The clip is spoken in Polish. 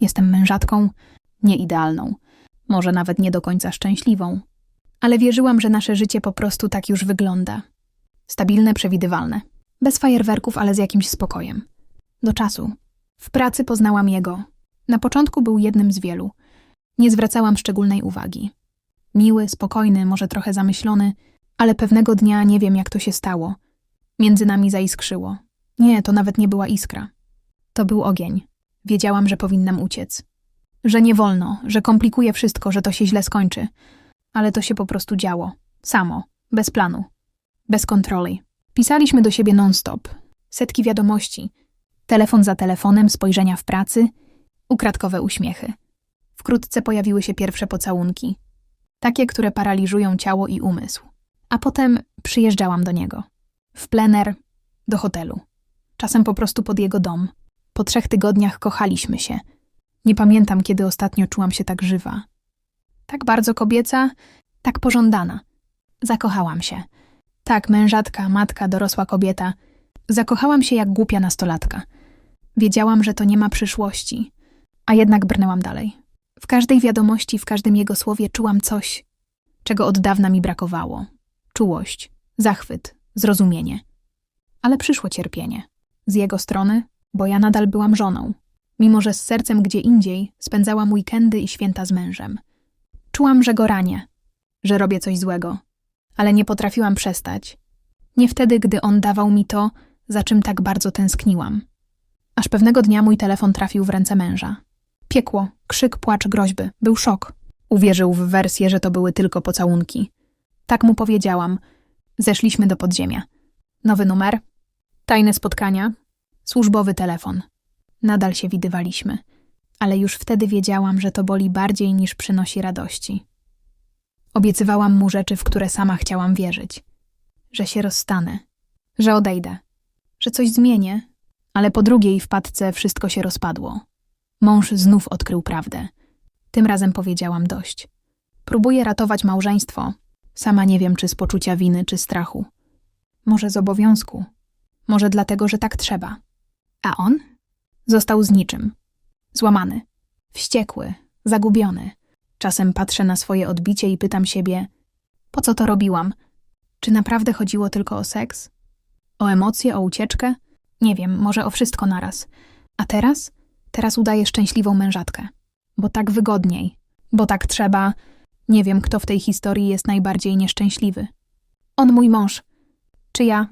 Jestem mężatką, nieidealną, może nawet nie do końca szczęśliwą, ale wierzyłam, że nasze życie po prostu tak już wygląda. Stabilne, przewidywalne. Bez fajerwerków, ale z jakimś spokojem. Do czasu. W pracy poznałam jego. Na początku był jednym z wielu. Nie zwracałam szczególnej uwagi. Miły, spokojny, może trochę zamyślony, ale pewnego dnia nie wiem, jak to się stało. Między nami zaiskrzyło. Nie, to nawet nie była iskra. To był ogień. Wiedziałam, że powinnam uciec. Że nie wolno, że komplikuje wszystko, że to się źle skończy. Ale to się po prostu działo. Samo. Bez planu. Bez kontroli. Pisaliśmy do siebie non-stop. Setki wiadomości. Telefon za telefonem, spojrzenia w pracy, ukradkowe uśmiechy. Wkrótce pojawiły się pierwsze pocałunki. Takie, które paraliżują ciało i umysł. A potem przyjeżdżałam do niego. W plener, do hotelu. Czasem po prostu pod jego dom. Po trzech tygodniach kochaliśmy się. Nie pamiętam, kiedy ostatnio czułam się tak żywa. Tak bardzo kobieca, tak pożądana. Zakochałam się. Tak, mężatka, matka, dorosła kobieta. Zakochałam się jak głupia nastolatka. Wiedziałam, że to nie ma przyszłości, a jednak brnęłam dalej. W każdej wiadomości, w każdym jego słowie czułam coś, czego od dawna mi brakowało. Czułość, zachwyt, zrozumienie. Ale przyszło cierpienie. Z jego strony, bo ja nadal byłam żoną. Mimo, że z sercem gdzie indziej spędzałam weekendy i święta z mężem. Czułam, że go ranię, że robię coś złego, ale nie potrafiłam przestać. Nie wtedy, gdy on dawał mi to, za czym tak bardzo tęskniłam. Aż pewnego dnia mój telefon trafił w ręce męża. Piekło, krzyk, płacz, groźby. Był szok. Uwierzył w wersję, że to były tylko pocałunki. Tak mu powiedziałam. Zeszliśmy do podziemia. Nowy numer, tajne spotkania, służbowy telefon. Nadal się widywaliśmy, ale już wtedy wiedziałam, że to boli bardziej niż przynosi radości. Obiecywałam mu rzeczy, w które sama chciałam wierzyć. Że się rozstanę, że odejdę, że coś zmienię, ale po drugiej wpadce wszystko się rozpadło. Mąż znów odkrył prawdę. Tym razem powiedziałam dość. Próbuję ratować małżeństwo. Sama nie wiem, czy z poczucia winy, czy strachu. Może z obowiązku. Może dlatego, że tak trzeba. A on? Został z niczym. Złamany. Wściekły. Zagubiony. Czasem patrzę na swoje odbicie i pytam siebie, po co to robiłam? Czy naprawdę chodziło tylko o seks? O emocje, o ucieczkę? Nie wiem, może o wszystko naraz. A teraz? Teraz udaję szczęśliwą mężatkę. Bo tak wygodniej. Bo tak trzeba. Nie wiem, kto w tej historii jest najbardziej nieszczęśliwy. On mój mąż. Czy ja?